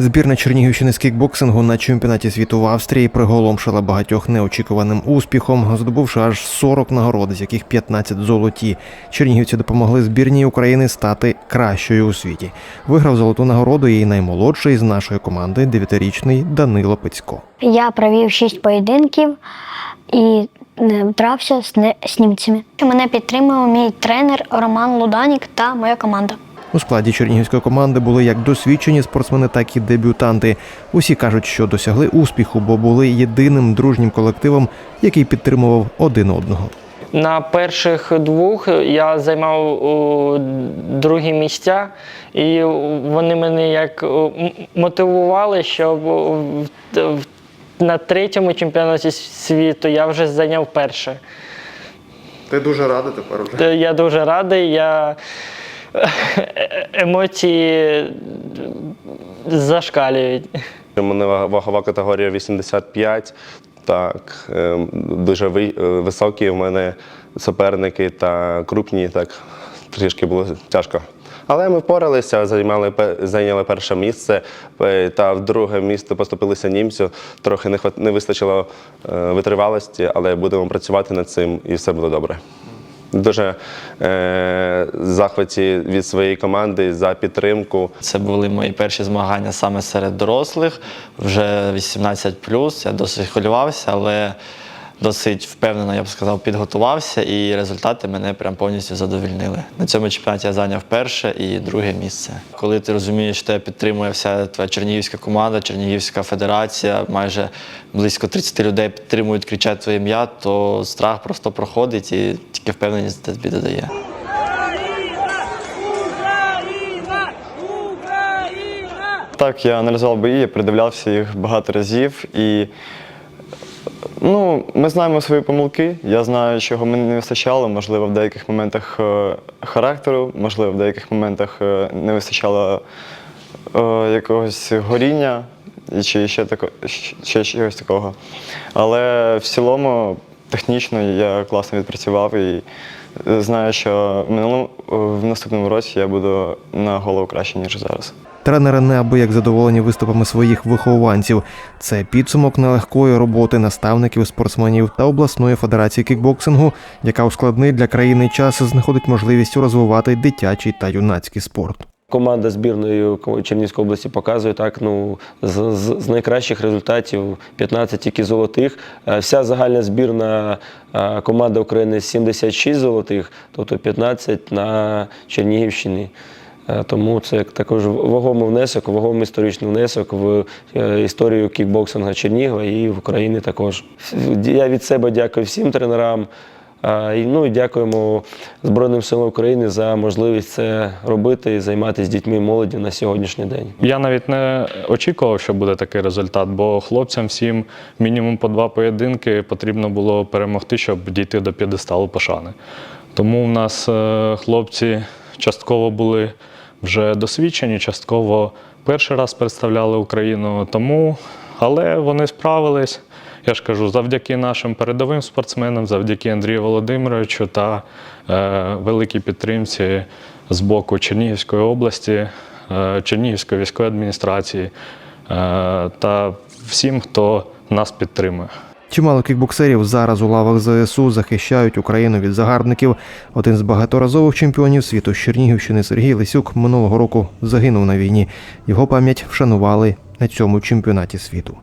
Збірна Чернігівщини з кікбоксингу на чемпіонаті світу в Австрії приголомшила багатьох неочікуваним успіхом, здобувши аж 40 нагород, з яких 15 золоті. Чернігівці допомогли збірній України стати кращою у світі. Виграв золоту нагороду і наймолодший з нашої команди дев'ятирічний Данило Пицько. Я провів шість поєдинків і е, дрався з, німцями. Мене підтримував мій тренер Роман Луданік та моя команда. У складі чернігівської команди були як досвідчені спортсмени, так і дебютанти. Усі кажуть, що досягли успіху, бо були єдиним дружнім колективом, який підтримував один одного. На перших двох я займав другі місця, і вони мене як мотивували, щоб на третьому чемпіонаті світу я вже зайняв перше. Ти дуже радий тепер вже. Я дуже радий. Я емоції зашкалюють. У мене вагова категорія 85. Так, е, дуже е, високі в мене суперники та крупні, так трішки було тяжко. Але ми впоралися, займали, зайняли перше місце е, та в друге місце поступилися німцю. Трохи не, не вистачило е, витривалості, але будемо працювати над цим і все буде добре. Дуже захваті від своєї команди за підтримку. Це були мої перші змагання саме серед дорослих, вже 18 Я досить хвилювався, але досить впевнено, я б сказав, підготувався, і результати мене прям повністю задовільнили. На цьому чемпіонаті я зайняв перше і друге місце. Коли ти розумієш, що тебе підтримує вся твоя чернігівська команда, Чернігівська федерація, майже близько 30 людей підтримують, кричать твоє ім'я, то страх просто проходить і тільки впевненість тобі додає. Так, я аналізував бої, я передивлявся їх багато разів і ну, ми знаємо свої помилки. Я знаю, чого мені не вистачало, можливо, в деяких моментах е, характеру, можливо, в деяких моментах е, не вистачало е, якогось горіння чи ще, тако, ще чогось такого. Але в цілому технічно я класно відпрацював і знаю, що в минулому в наступному році я буду на голову краще, ніж зараз. Тренери неабияк задоволені виступами своїх вихованців. Це підсумок нелегкої роботи наставників, спортсменів та обласної федерації кікбоксингу, яка у складний для країни час знаходить можливість розвивати дитячий та юнацький спорт. Команда збірної Чернігівської області показує так. Ну з, з, з найкращих результатів 15 тільки золотих. Е, Вся загальна збірна е, команда України 76 золотих, тобто 15 на Чернігівщині. Е, Тому це також вагомий внесок, вагомий історичний внесок в історію кікбоксингу Чернігова і в Україні також. Я від себе дякую всім тренерам. Ну і дякуємо Збройним силам України за можливість це робити і займатися дітьми і молоді на сьогоднішній день. Я навіть не очікував, що буде такий результат, бо хлопцям всім мінімум по два поєдинки потрібно було перемогти, щоб дійти до п'єдесталу пошани. Тому в нас е, хлопці частково були вже досвідчені, частково перший раз представляли Україну. Тому, але вони справились. Я ж кажу, завдяки нашим передовим спортсменам, завдяки Андрію Володимировичу та е, великій підтримці з боку Чернігівської області, е, Чернігівської військової адміністрації е, та всім, хто нас підтримує. Чимало кікбоксерів зараз у лавах ЗСУ захищають Україну від загарбників. Один з багаторазових чемпіонів світу з Чернігівщини Сергій Лисюк минулого року загинув на війні. Його пам'ять вшанували на цьому чемпіонаті світу.